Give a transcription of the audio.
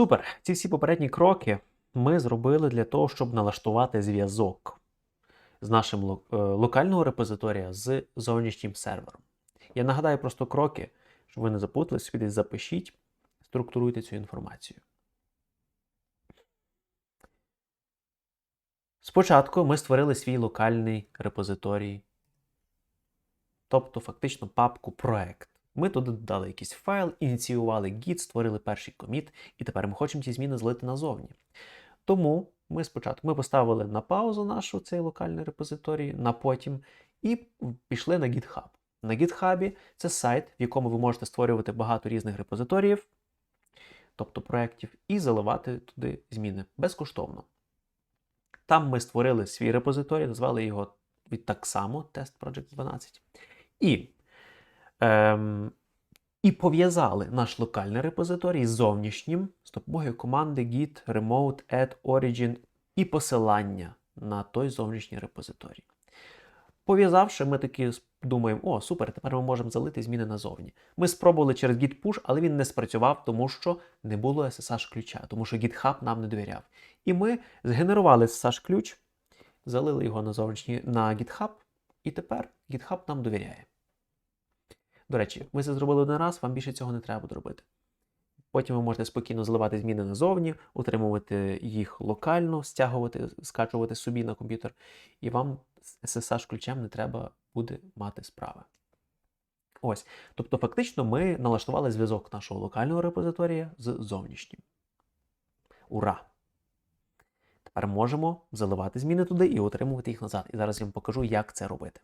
Супер! Ці всі попередні кроки ми зробили для того, щоб налаштувати зв'язок з нашим е, локального репозиторія з зовнішнім сервером. Я нагадаю просто кроки, щоб ви не запутались, десь запишіть, структуруйте цю інформацію. Спочатку ми створили свій локальний репозиторій, тобто фактично папку проект. Ми туди додали якийсь файл, ініціювали Git, створили перший коміт, і тепер ми хочемо ці зміни злити назовні. Тому ми спочатку ми поставили на паузу нашу цей локальний репозиторій, на потім, і пішли на GitHub. На GitHub це сайт, в якому ви можете створювати багато різних репозиторіїв, тобто проєктів, і заливати туди зміни безкоштовно. Там ми створили свій репозиторій, назвали його так само Test Project 12. І, ем, і пов'язали наш локальний репозиторій з зовнішнім з допомогою команди git remote add origin і посилання на той зовнішній репозиторій. Пов'язавши, ми таки думаємо, о, супер, тепер ми можемо залити зміни назовні. Ми спробували через git push, але він не спрацював, тому що не було SSH ключа, тому що GitHub нам не довіряв. І ми згенерували SSH ключ, залили його на зовнішній на GitHub, і тепер GitHub нам довіряє. До речі, ви це зробили один раз, вам більше цього не треба буде робити. Потім ви можете спокійно заливати зміни назовні, утримувати їх локально, стягувати, скачувати собі на комп'ютер, і вам з SSH ключем не треба буде мати справи. Ось. Тобто, фактично, ми налаштували зв'язок нашого локального репозиторія з зовнішнім. Ура! Тепер можемо заливати зміни туди і отримувати їх назад. І зараз я вам покажу, як це робити.